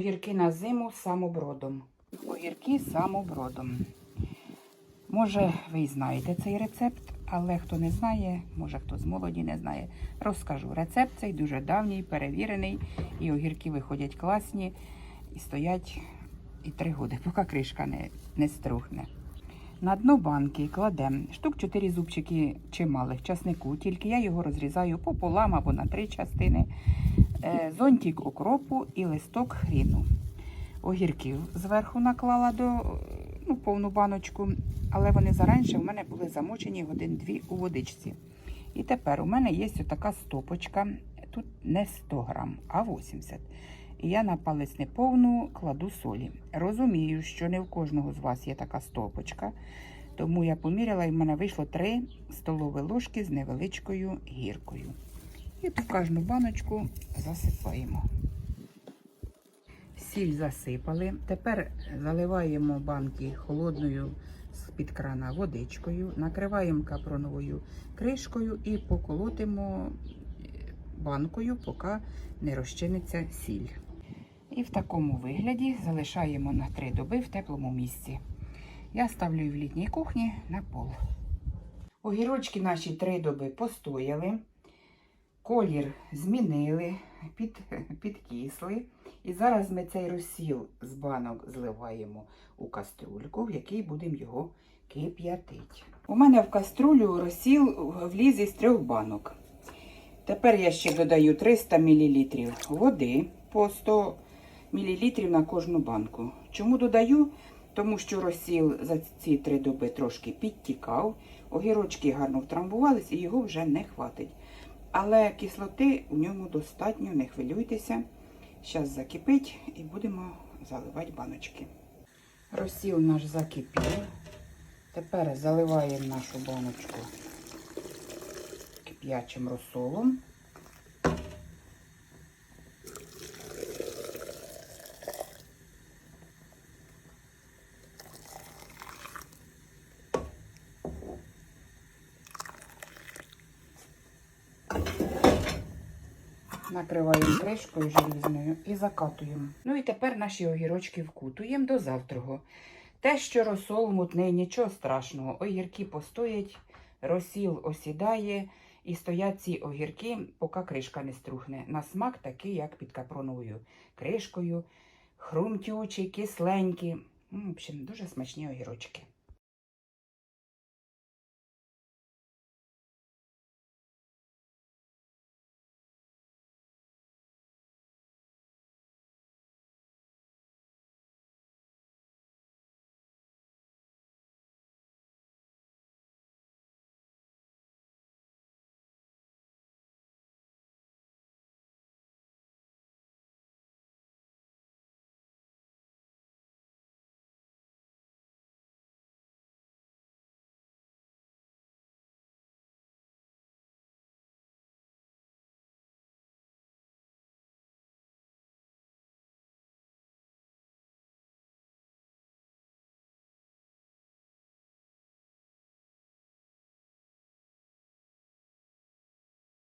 Огірки на зиму самобродом. Огірки самобродом. Може, ви знаєте цей рецепт, але хто не знає, може хто з молоді не знає, розкажу. Рецепт цей дуже давній, перевірений, і огірки виходять класні і стоять і три роки, поки кришка не, не струхне. На дно банки кладемо штук 4 зубчики чималих часнику, тільки я його розрізаю пополам або на три частини. Е, Зонтик укропу і листок хріну. Огірків зверху наклала до ну, повну баночку, але вони зараніше в мене були замочені годин-дві у водичці. І тепер у мене є така стопочка. Тут не 100 грам, а 80. І я на палець неповну кладу солі. Розумію, що не в кожного з вас є така стопочка, тому я поміряла і в мене вийшло 3 столові ложки з невеличкою гіркою. І ту кожну баночку засипаємо. Сіль засипали. Тепер заливаємо банки холодною з-під крана водичкою, накриваємо капроновою кришкою і поколотимо е, банкою, поки не розчиниться сіль. І в такому вигляді залишаємо на 3 доби в теплому місці. Я ставлю в літній кухні на пол. Огірочки наші 3 доби постояли. Колір змінили, під, підкисли. І зараз ми цей розсіл з банок зливаємо у каструльку, в якій будемо його кип'ятити. У мене в каструлю розсіл вліз із трьох банок. Тепер я ще додаю 300 мл води по 100 мл на кожну банку. Чому додаю? Тому що розсіл за ці три доби трошки підтікав, огірочки гарно втрамбувались і його вже не хватить. Але кислоти в ньому достатньо, не хвилюйтеся. Зараз закипить і будемо заливати баночки. Розсіл наш закипів. Тепер заливаємо нашу баночку кип'ячим розсолом. Накриваємо кришкою желізною і закатуємо. Ну і тепер наші огірочки вкутуємо до завтрого. Те, що розсол мутний, нічого страшного. Огірки постоять, розсіл осідає і стоять ці огірки, поки кришка не струхне. На смак такий, як під капроновою кришкою, хрумтючі, кисленькі. В общем, дуже смачні огірочки.